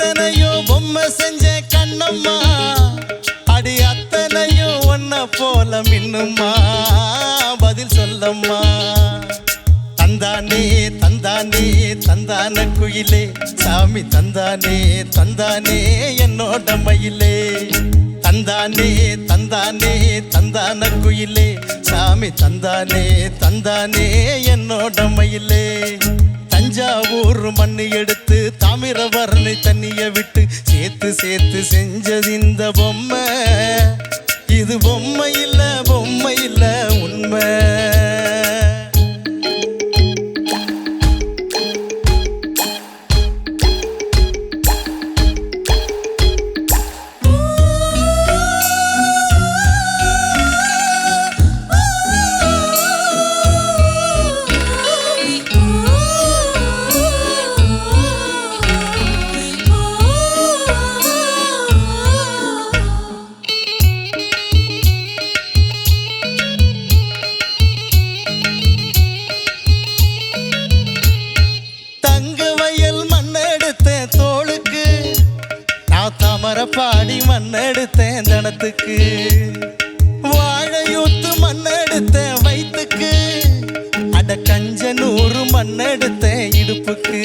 எத்தனையோ பொம்மை செஞ்ச கண்ணம்மா. அடி அத்தனையும் ஒன்ன போல மின்னுமா பதில் சொல்லம்மா. தந்தானே தந்தானே தந்தான குயிலே. சாமி தந்தானே தந்தானே என்னோட மயிலே. தந்தானே தந்தானே தந்தான குயிலே. சாமி தந்தானே தந்தானே என்னோட மயிலே. தஞ்சாவூர் மண்ணு எடுத்து தாமிரபரணி தண்ணிய விட்டு சேர்த்து சேர்த்து செஞ்சது இந்த பொம்மை. இது பொம்மை இல்ல பொம்மை இல்ல உண்மை. வயிற்றுக்கு வாழையூத்து மண்ணெடுத்த வயிற்றுக்கு அட கஞ்ச நூறு மண்ணெடுத்த இடுப்புக்கு.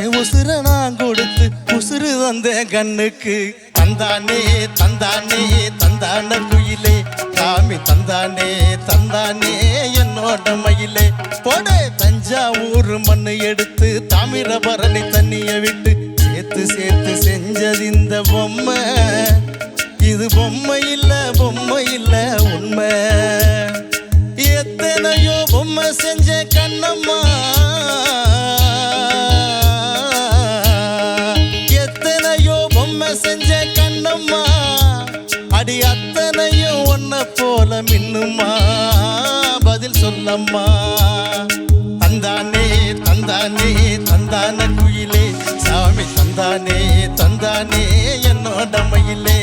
என் உசுர நான் கொடுத்து உசுறு தந்தேன் கண்ணுக்கு தந்தானே தந்தானே தந்தான குயிலே. சாமி தந்தானே தந்தானே என்னோட மயிலே. போட தஞ்சாவூர் மண்ணு எடுத்து தாமிரபரணி தண்ணிய விட்டு சேர்த்து சேர்த்து செஞ்சது இந்த பொம்மை. இது பொம்மை இல்ல பொம்மை இல்ல உண்மை. எத்தனையோ பொம்மை செஞ்ச கண்ணம்மா. சொல்லம்மா. தந்தானே தந்தானே தந்தான குயிலே. சாமி தந்தானே தந்தானே என்னோட மயிலே.